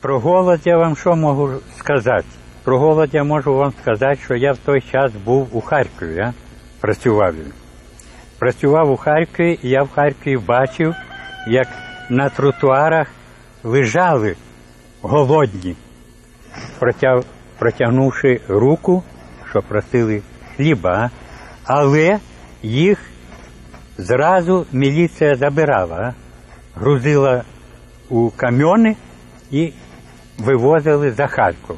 Про голод я вам що можу сказати? Про голод я можу вам сказати, що я в той час був у Харкові, а? працював. Працював у Харкові, і я в Харкові бачив, як на тротуарах лежали голодні, протяг, протягнувши руку, що просили хліба, але їх зразу міліція забирала, грузила у камьони і вивозили за Харків.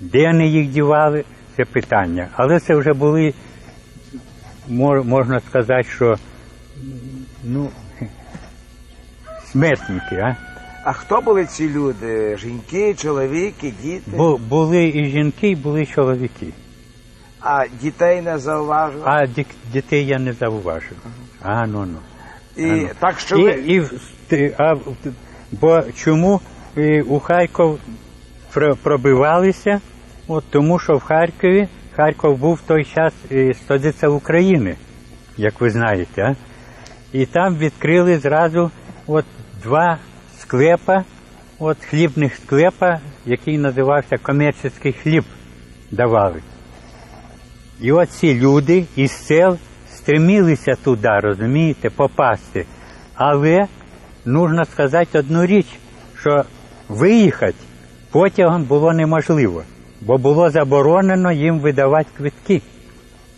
Де вони їх дівали, це питання. Але це вже були, можна сказати, що ну, смертники, а? А хто були ці люди? Жінки, чоловіки, діти? Бу- були і жінки, і були чоловіки. А дітей не зауважили? А дік- дітей я не зауважив. А, ну ну. І а ну. так, що і, ви... і, а, бо чому е, у Харків пробивалися? От тому, що в Харкові Харків був в той час столиця України, як ви знаєте. А? І там відкрили зразу от два склепа, от хлібних склепа, який називався комерційний хліб давали. І от ці люди із сел стремилися туди, розумієте, попасти. Але нужно сказати одну річ, що виїхати потягом було неможливо, бо було заборонено їм видавати квитки.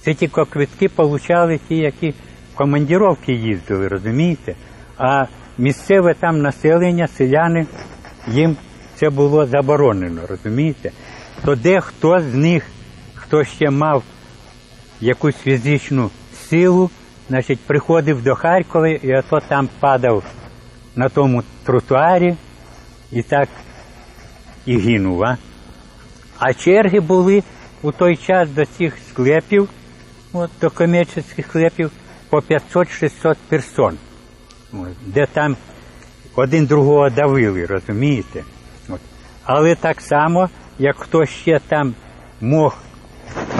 Це тільки квитки получали ті, які в командіровки їздили, розумієте? А місцеве там населення, селяни, їм це було заборонено, розумієте? То де хто з них, хто ще мав якусь фізичну силу, значить, приходив до Харкова і ото там падав на тому тротуарі і так і гинув. А, а черги були у той час до цих склепів, от, до комерційних склепів, по 500-600 персон, де там один другого давили, розумієте? От. Але так само, як хто ще там мог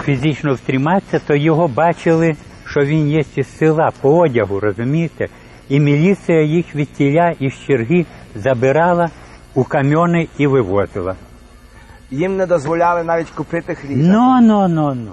фізично втриматися, то його бачили, що він є із села по одягу, розумієте? І міліція їх від тіля із черги забирала у камьони і вивозила. Їм не дозволяли навіть купити хліб. Ну, ну, ну, ну.